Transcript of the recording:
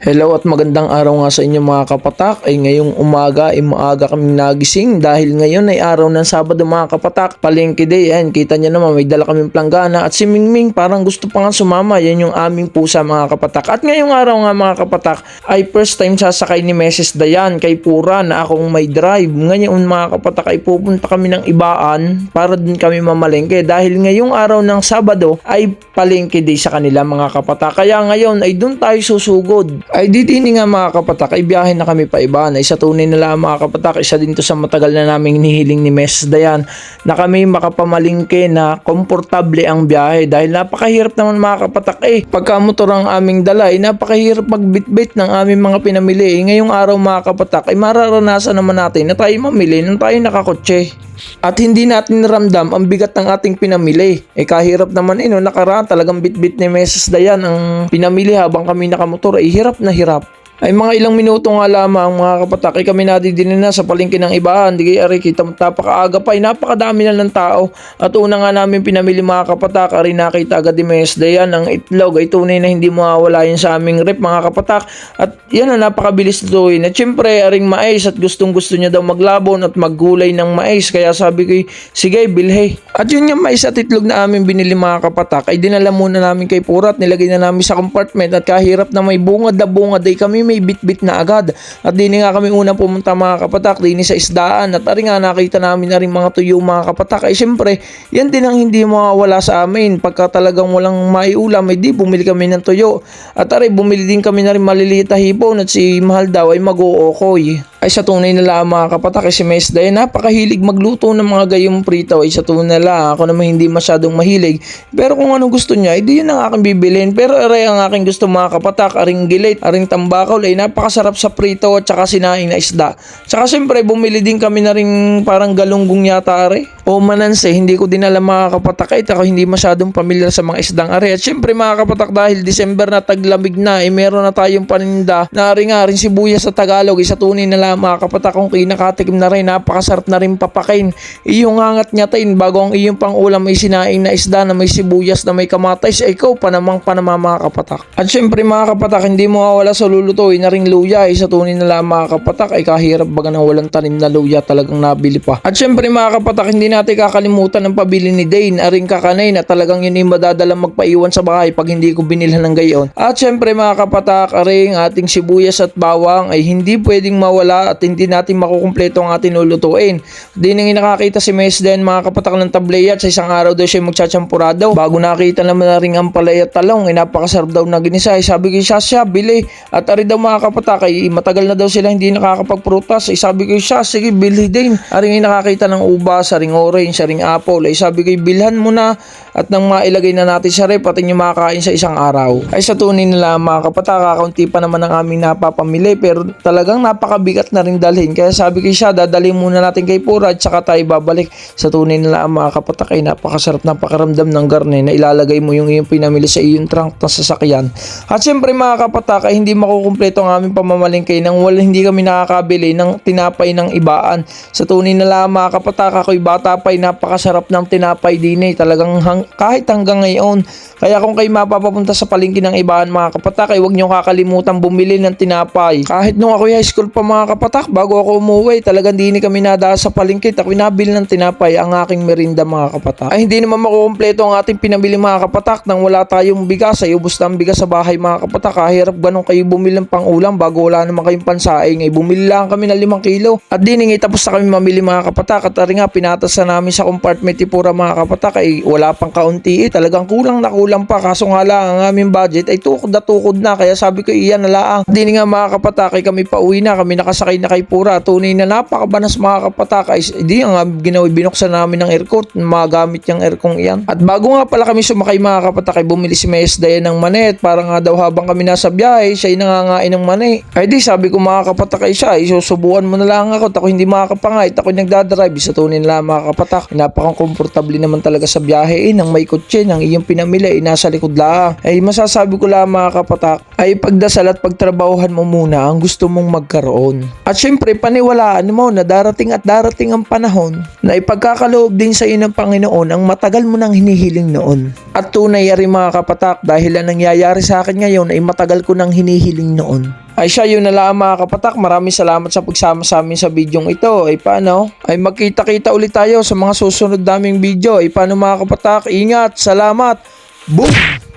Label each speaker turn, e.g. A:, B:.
A: Hello at magandang araw nga sa inyo mga kapatak. Ay ngayong umaga ay maaga kaming nagising dahil ngayon ay araw ng Sabado mga kapatak. Palengke day. Ayan, kita niyo naman may dala kaming planggana at si Mingming parang gusto pa nga sumama. Yan yung aming pusa mga kapatak. At ngayong araw nga mga kapatak ay first time sasakay ni Mrs. Dayan kay Pura na akong may drive. Ngayon mga kapatak ay pupunta kami ng ibaan para din kami mamalengke dahil ngayong araw ng Sabado ay palengke day sa kanila mga kapatak. Kaya ngayon ay doon tayo susugod. Ay di din nga mga kapatak, ay biyahe na kami pa iba. Na isa tunay na lang mga kapatak, isa din to sa matagal na naming hinihiling ni Mrs. Dayan na kami makapamalingke na komportable ang biyahe dahil napakahirap naman mga kapatak eh. Pagka motor ang aming dala, ay napakahirap magbitbit ng aming mga pinamili. Eh, ngayong araw mga kapatak, ay mararanasan naman natin na tayo mamili nang tayo nakakotse. At hindi natin ramdam ang bigat ng ating pinamili. Eh kahirap naman eh, nakaraan talagang bitbit ni Mrs. Dayan ang pinamili habang kami nakamotor. Eh hirap na hirap. Ay mga ilang minuto nga lamang mga kapatak ay kami nadidinin na sa palengke ng ibahan. Di kayo ari kita napakaaga pa ay napakadami na ng tao. At una nga namin pinamili mga kapatak ari nakita agad ni Mes Dayan ang itlog ay tunay na hindi mawawala yun sa aming rep mga kapatak. At yan na napakabilis lutuin. At syempre aring mais at gustong gusto niya daw maglabon at maggulay ng mais. Kaya sabi ko sige bilhe. At yun yung mais at itlog na aming binili mga kapatak ay dinala muna namin kay Purat. Nilagay na namin sa compartment at kahirap na may bungad na bungad ay kami may bit-bit na agad. At din nga kami unang pumunta mga kapatak din sa isdaan at ari nga nakita namin na rin mga tuyo mga kapatak. Ay syempre, yan din ang hindi mawawala sa amin. Pagka talagang walang maiulam, ay di bumili kami ng tuyo. At ari, bumili din kami na rin maliliit na hipon at si Mahal daw ay mag-uukoy. Ay sa tunay na lang mga kapatak. Ay si Mes Day napakahilig magluto ng mga gayong prito. Ay sa tunay na lang. Ako naman hindi masyadong mahilig. Pero kung ano gusto niya ay di yun ang aking bibilin pero aray ang aking gusto mga kapatak. Aring gilit aring tambakaw ay napakasarap sa prito at saka sinaing na isda. Saka siyempre bumili din kami na rin parang galunggong yata are o mananse hindi ko din alam mga kapatak ay ako hindi masyadong pamilyar sa mga isdang are at siyempre mga kapatak dahil December na taglamig na ay meron na tayong paninda. Na aring sibuyas sa Tagalog isa tunay na lang mga kapatak kung kinakatikim na rin napakasarap na rin papakin iyong hangat nyatain bago ang iyong pang ulam may sinaing na isda na may sibuyas na may kamatay sa ikaw panamang panama mga kapatak. At syempre mga kapatak hindi mo mawala sa lulutuin na ring luya isa tunay na lang mga kapatak ay kahirap baga ng walang tanim na luya talagang nabili pa. At syempre mga kapatak hindi natin kakalimutan ang pabili ni Dane aring kakanay na talagang yun yung madadala magpaiwan sa bahay pag hindi ko binilhan ng gayon at syempre mga kapatak aring ating sibuyas at bawang ay hindi pwedeng mawala at hindi natin makukumpleto ang ating lulutuin. Di nang nakakita si Mes din mga kapatak ng tablaya at sa isang araw daw siya magchatsampurado. Bago nakita naman na rin ang palay at talong, ay napakasarap daw na ginisa. Ay sabi ko siya siya, bili. At ari daw mga kapatak, ay matagal na daw sila hindi nakakapagprutas. Ay sabi ko siya, sige bili din. Aring nakakita ng ubas, aring orange, aring apple. Ay sabi ko, bilhan mo na at nang mailagay na natin sa rep at yung makakain sa isang araw. Ay sa tunay nila mga kapatak, kakaunti pa naman ang aming napapamili pero talagang napakabigat na rin dalhin. Kaya sabi ko siya, dadalhin muna natin kay Pura at saka tayo babalik. Sa tunay nila mga kapatak ay napakasarap na pakaramdam ng garne na ilalagay mo yung iyong pinamili sa iyong trunk na sasakyan. At syempre mga kapatak ay hindi makukumpleto ang aming pamamalingkay nang wala hindi kami nakakabili ng tinapay ng ibaan. Sa tunay nila mga kapatak ako'y bata pa napakasarap ng tinapay din eh. Talagang hang, kahit hanggang ngayon. Kaya kung kayo mapapapunta sa palengke ng ibaan mga kapatak ay huwag niyo kakalimutan bumili ng tinapay. Kahit nung ako high school pa mga kapatak bago ako umuwi talagang di kami nadaan sa palengke at ako nabili ng tinapay ang aking merinda mga kapatak. Ay hindi naman makukumpleto ang ating pinabili mga kapatak nang wala tayong bigas ay ubos na ang bigas sa bahay mga kapatak. Kahirap ganun kayo bumili ng pang ulam bago wala naman kayong pansaing ay bumili lang kami ng 5 kilo. At di nga tapos na kami mamili mga kapatak at ari nga pinatas na namin sa compartment ipura mga kapatak ay wala pang kaunti eh. Talagang kulang na kulang pa kaso nga lang ang aming budget ay tukod na tukod na kaya sabi ko iyan na lang. Di nga mga kapatak ay kami pauwi na kami nakasakay na kay Pura. Tunay na napakabanas mga kapatak ay di nga ginawa binuksan namin ng aircon magamit yung aircon iyan. At bago nga pala kami sumakay mga kapatak ay bumili si Mayes Dayan ng manet para nga daw habang kami nasa biyahe siya ay nangangain ng mani. Ay di sabi ko mga kapatak ay siya isusubuan mo na lang ako ako hindi makakapangay ako nagdadrive sa tunay na lang mga kapatak. Napakang komportable naman talaga sa biyahe eh nang may kotse nang iyong pinamili nasa likod lang. Ay masasabi ko lang mga kapatak, ay pagdasal at pagtrabahuhan mo muna ang gusto mong magkaroon. At syempre, paniwalaan mo na darating at darating ang panahon na ipagkakaloob din sa iyo ng Panginoon ang matagal mo nang hinihiling noon. At tunay ari mga kapatak dahil ang nangyayari sa akin ngayon ay matagal ko nang hinihiling noon. Ay siya yun na lang mga kapatak. Maraming salamat sa pagsama sa amin sa bidyong ito. Ay paano? Ay magkita-kita ulit tayo sa mga susunod naming video. Ay paano mga kapatak? Ingat! Salamat! Boom!